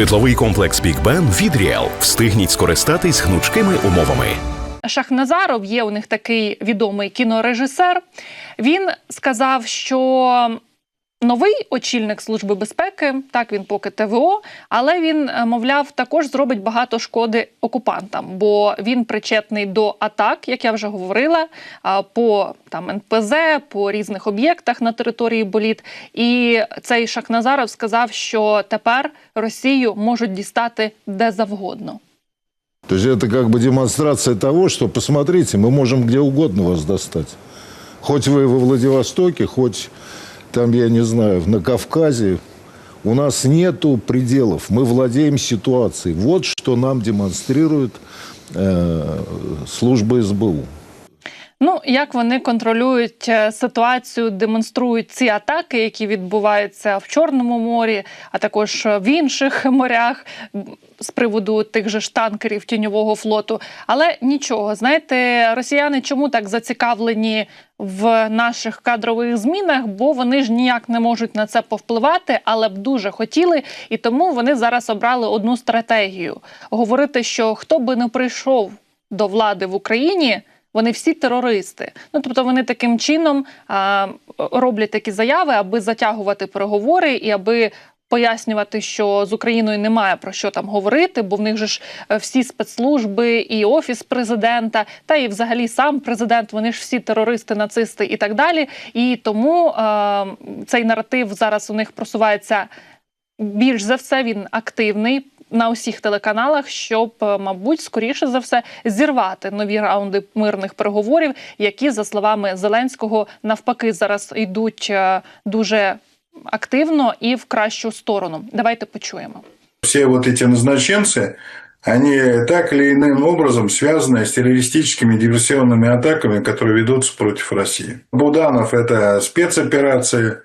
Житловий комплекс Бік Бен від Ріел. Встигніть скористатись гнучкими умовами. Шахназаров є у них такий відомий кінорежисер. Він сказав, що новий очільник служби безпеки, так він поки ТВО, але він, е, мовляв, також зробить багато шкоди окупантам, бо він причетний до атак, як я вже говорила, а, по там НПЗ, по різних об'єктах на території боліт. І цей Шахназаров сказав, що тепер Росію можуть дістати де завгодно. То есть это как бы демонстрация того, что, посмотрите, мы можем где угодно вас достать. Хоть вы во Владивостоке, хоть Там, я не знаю, на Кавказе. У нас нету пределов. Мы владеем ситуацией. Вот что нам демонстрирует э, служба СБУ. Ну, як вони контролюють е, ситуацію, демонструють ці атаки, які відбуваються в Чорному морі, а також в інших морях з приводу тих же ж танкерів тіньового флоту. Але нічого, знаєте, росіяни чому так зацікавлені в наших кадрових змінах? Бо вони ж ніяк не можуть на це повпливати, але б дуже хотіли, і тому вони зараз обрали одну стратегію: говорити, що хто би не прийшов до влади в Україні. Вони всі терористи. Ну тобто вони таким чином а, роблять такі заяви, аби затягувати переговори і аби пояснювати, що з Україною немає про що там говорити, бо в них же ж е, всі спецслужби і офіс президента, та і взагалі сам президент. Вони ж всі терористи, нацисти і так далі. І тому а, цей наратив зараз у них просувається більш за все. Він активний на усіх телеканалах, щоб, е, мабуть, скоріше за все зірвати нові раунди мирних переговорів, які, за словами Зеленського, навпаки, зараз йдуть е, дуже активно і в кращу сторону. Давайте почуємо. все вот эти назначенцы, они так или иным образом связаны с террористическими диверсионными атаками, которые ведутся против России. Буданов – это спецоперации, а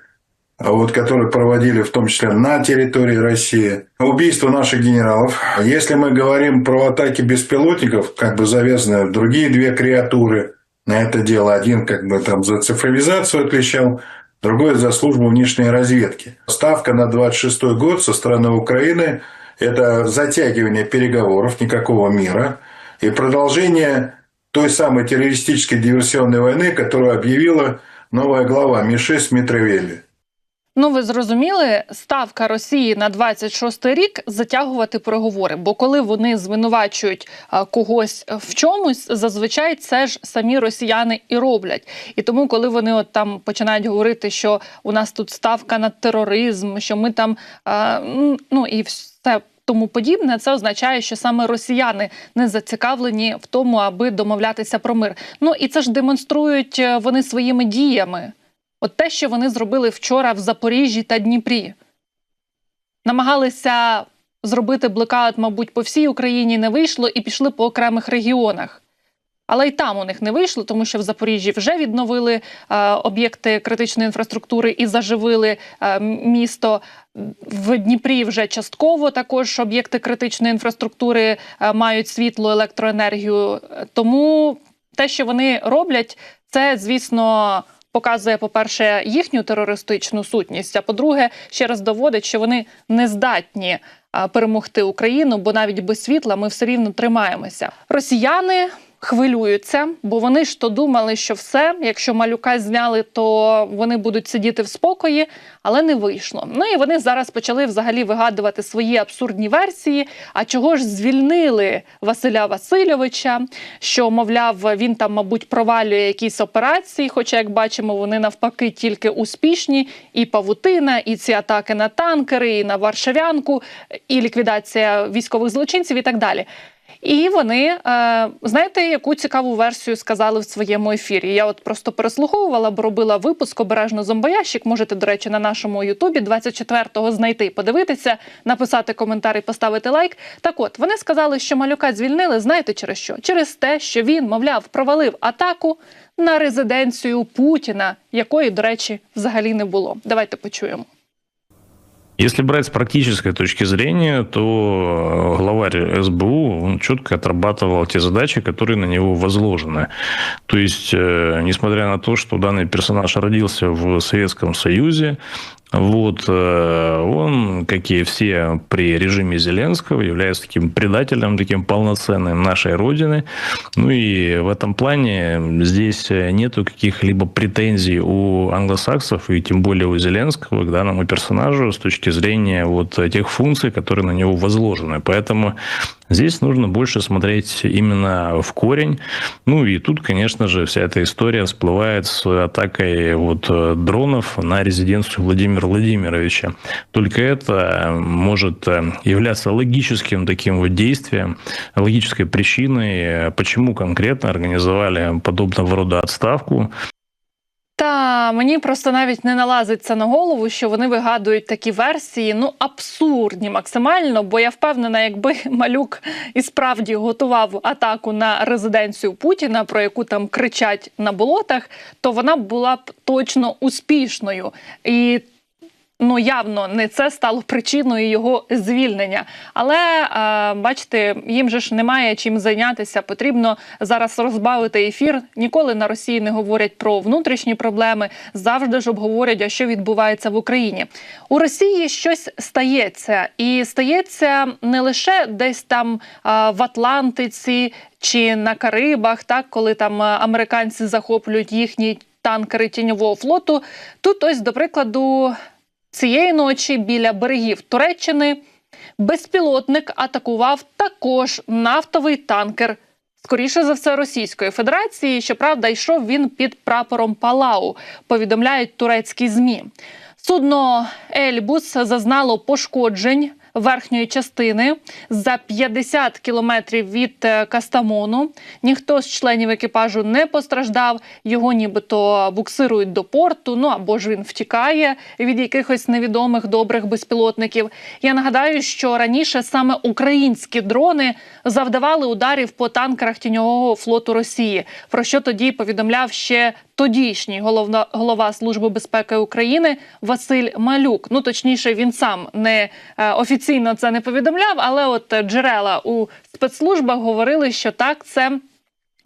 вот, которые проводили в том числе на территории России. Убийство наших генералов. Если мы говорим про атаки беспилотников, как бы завязаны другие две креатуры на это дело. Один как бы там за цифровизацию отвечал, другой за службу внешней разведки. Ставка на 26 год со стороны Украины – это затягивание переговоров, никакого мира, и продолжение той самой террористической диверсионной войны, которую объявила новая глава Ми-6 Митревели. Ну, ви зрозуміли, ставка Росії на 26-й рік затягувати переговори. Бо коли вони звинувачують когось в чомусь, зазвичай це ж самі росіяни і роблять. І тому, коли вони от там починають говорити, що у нас тут ставка на тероризм, що ми там ну і все. Тому подібне, це означає, що саме росіяни не зацікавлені в тому, аби домовлятися про мир. Ну і це ж демонструють е, вони своїми діями. От те, що вони зробили вчора в Запоріжжі та Дніпрі. Намагалися зробити блекаут, мабуть, по всій Україні не вийшло і пішли по окремих регіонах. Але й там у них не вийшло, тому що в Запоріжжі вже відновили е, об'єкти критичної інфраструктури і заживили е, місто. В Дніпрі вже частково також об'єкти критичної інфраструктури е, мають світло, електроенергію. Тому те, що вони роблять, це звісно показує, по-перше, їхню терористичну сутність. А по-друге, ще раз доводить, що вони не здатні перемогти Україну, бо навіть без світла ми все рівно тримаємося. Росіяни. Хвилюються, бо вони ж то думали, що все, якщо малюка зняли, то вони будуть сидіти в спокої, але не вийшло. Ну і вони зараз почали взагалі вигадувати свої абсурдні версії. А чого ж звільнили Василя Васильовича? Що, мовляв, він там, мабуть, провалює якісь операції. Хоча, як бачимо, вони навпаки тільки успішні. І павутина, і ці атаки на танкери, і на Варшавянку, і ліквідація військових злочинців, і так далі. І вони, е, знаєте, яку цікаву версію сказали в своєму ефірі. Я от просто переслуховувала, бо робила випуск обережно зомбоящик. Можете, до речі, на нашому Ютубі 24-го знайти, подивитися, написати коментар і поставити лайк. Так от вони сказали, що малюка звільнили. Знаєте через що? Через те, що він, мовляв, провалив атаку на резиденцію Путіна, якої, до речі, взагалі не було. Давайте почуємо. Если брать с практической точки зрения, то э, главарь СБУ он четко отрабатывал те задачи, которые на него возложены. То есть, э, несмотря на то, что данный персонаж родился в Советском Союзе, Вот, э, он, как и все при режиме Зеленского, является таким предателем, таким полноценным нашей Родины. Ну и в этом плане здесь нету каких-либо претензий у англосаксов и тем более у Зеленского к данному персонажу с точки зрения вот тех функций, которые на него возложены. Поэтому Здесь нужно больше смотреть именно в корень. Ну и тут, конечно же, вся эта история всплывает с атакой вот э, дронов на резиденцию Владимира Владимировича. Только это может э, являться логическим таким вот действием, логической причиной, э, почему конкретно организовали подобного рода отставку. Та мені просто навіть не налазиться на голову, що вони вигадують такі версії, ну абсурдні максимально. Бо я впевнена, якби малюк і справді готував атаку на резиденцію Путіна, про яку там кричать на болотах, то вона була б точно успішною і. Ну, явно не це стало причиною його звільнення. Але е, бачите, їм же ж немає чим зайнятися. Потрібно зараз розбавити ефір. Ніколи на Росії не говорять про внутрішні проблеми. Завжди ж обговорять, а що відбувається в Україні. У Росії щось стається, і стається не лише десь там е, в Атлантиці чи на Карибах, так коли там е, американці захоплюють їхні танкери тіньового флоту. Тут ось, до прикладу. Цієї ночі біля берегів Туреччини безпілотник атакував також нафтовий танкер. Скоріше за все, Російської Федерації. Щоправда, йшов він під прапором Палау. Повідомляють турецькі змі. Судно Ельбус зазнало пошкоджень верхньої частини за 50 кілометрів від е, Кастамону. Ніхто з членів екіпажу не постраждав. Його нібито буксирують до порту. Ну або ж він втікає від якихось невідомих добрих безпілотників. Я нагадаю, що раніше саме українські дрони завдавали ударів по танкерах тіньового флоту Росії. Про що тоді повідомляв ще тодішній головна голова служби безпеки України Василь Малюк. Ну точніше, він сам не е, офіційно це не повідомляв, але от джерела у спецслужбах говорили, що так це.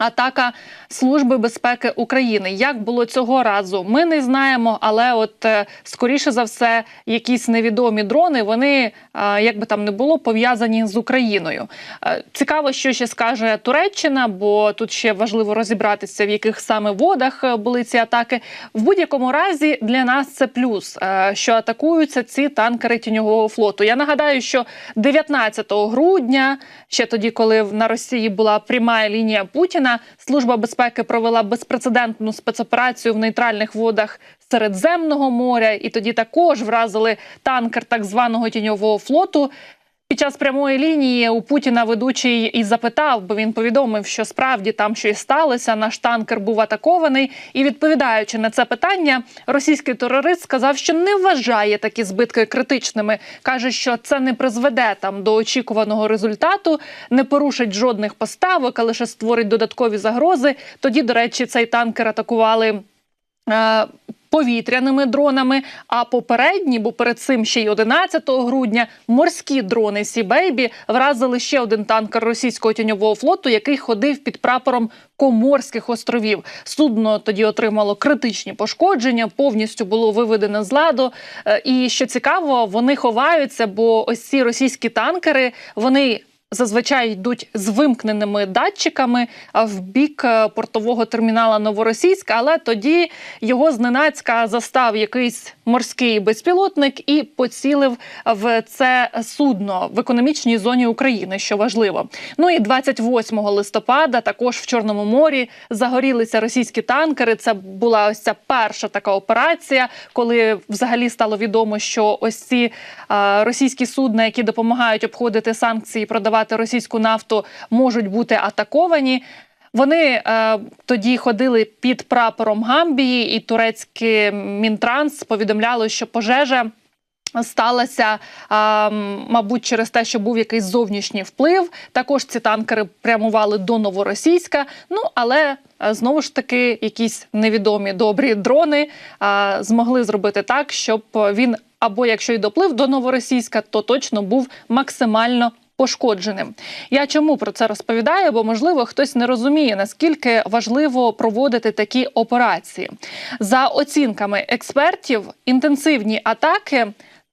Атака Служби безпеки України. Як було цього разу? Ми не знаємо, але от е, скоріше за все, якісь невідомі дрони вони, е, як би там не було, пов'язані з Україною. Е, Цікаво, що ще скаже Туреччина, бо тут ще важливо розібратися, в яких саме водах були ці атаки. В будь-якому разі для нас це плюс, що атакуються ці танкери тіньового флоту. Я нагадаю, що 19 грудня, ще тоді, коли на Росії була пряма лінія Путіна, служба безпеки провела безпрецедентну спецоперацію в нейтральних водах Середземного моря, і тоді також вразили танкер так званого тіньового флоту. Під час прямої лінії у Путіна ведучий і запитав, бо він повідомив, що справді там щось сталося. Наш танкер був атакований. І відповідаючи на це питання, російський терорист сказав, що не вважає такі збитки критичними. каже, що це не призведе там до очікуваного результату, не порушить жодних поставок, а лише створить додаткові загрози. Тоді, до речі, цей танкер атакували. е, Повітряними дронами, а попередні, бо перед цим ще й 11 грудня, морські дрони Сі Бейбі вразили ще один танкер російського тіньового флоту, який ходив під прапором Коморських островів. Судно тоді отримало критичні пошкодження, повністю було виведено з ладу. Е, І що цікаво, вони ховаються, бо ось ці російські танкери вони. Зазвичай йдуть з вимкненими датчиками в бік е, портового термінала Новоросійська, але тоді його зненацька застав якийсь морський безпілотник і поцілив в це судно в економічній зоні України, що важливо. Ну і 28 листопада також в Чорному морі загорілися російські танкери. Це була ось ця перша така операція, коли взагалі стало відомо, що ось ці е, російські судна, які допомагають обходити санкції, продавати російську нафту, можуть бути атаковані. Вони е, тоді ходили під прапором Гамбії, і турецьке Мінтранс повідомляло, що пожежа. Сталася, мабуть, через те, що був якийсь зовнішній вплив. Також ці танкери прямували до Новоросійська. Ну але е, знову ж таки якісь невідомі добрі дрони змогли зробити так, щоб він або якщо й доплив до Новоросійська, то точно був максимально пошкодженим. Я чому про це розповідаю? Бо можливо хтось не розуміє наскільки важливо проводити такі операції. За оцінками експертів, інтенсивні атаки.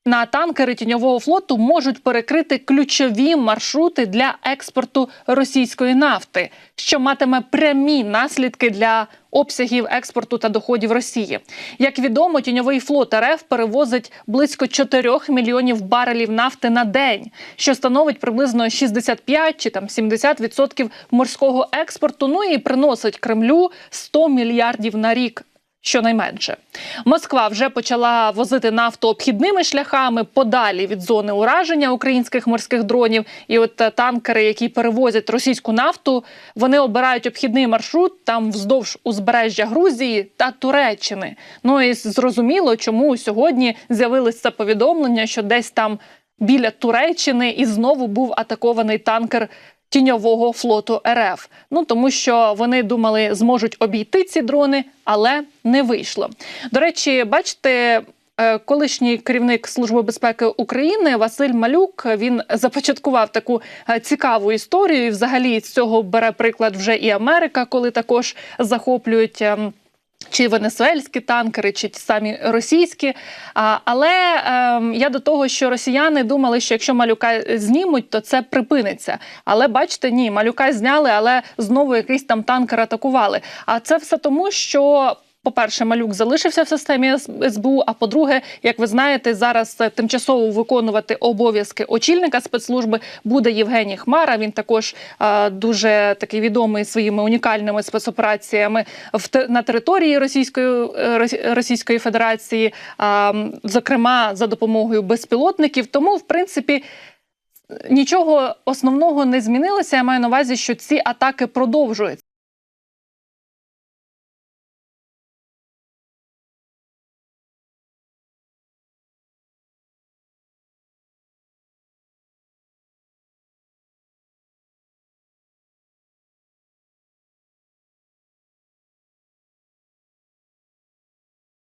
На танкери тіньового флоту можуть перекрити ключові маршрути для експорту російської нафти, що матиме прямі наслідки для обсягів експорту та доходів Росії. Як відомо, тіньовий флот РФ перевозить близько 4 мільйонів барелів нафти на день, що становить приблизно 65 чи там 70% морського експорту. Ну і приносить Кремлю 100 мільярдів на рік. Щонайменше Москва вже почала возити нафту обхідними шляхами подалі від зони ураження українських морських дронів. І от е, танкери, які перевозять російську нафту, вони обирають обхідний маршрут там вздовж узбережжя Грузії та Туреччини. Ну і зрозуміло, чому сьогодні з'явилося повідомлення, що десь там біля Туреччини і знову був атакований танкер тіньового флоту РФ. Ну тому що вони думали, зможуть обійти ці дрони, але не вийшло. До речі, бачите. е, Колишній керівник Служби безпеки України Василь Малюк він започаткував таку е, цікаву історію. І взагалі з цього бере приклад вже і Америка, коли також захоплюють. Чи венесуельські танкери, чи ті самі російські. А, але ем, я до того, що росіяни думали, що якщо малюка знімуть, то це припиниться. Але бачите, ні, малюка зняли, але знову якийсь там танкер атакували. А це все тому, що. По-перше, малюк залишився в системі СБУ. А по-друге, як ви знаєте, зараз е, тимчасово виконувати обов'язки очільника спецслужби буде Євгеній Хмара. Він також е, дуже такий відомий своїми унікальними спецопераціями в на території Російської е, Російської Федерації, а, зокрема за допомогою безпілотників. Тому, в принципі. Нічого основного не змінилося. Я маю на увазі, що ці атаки продовжуються.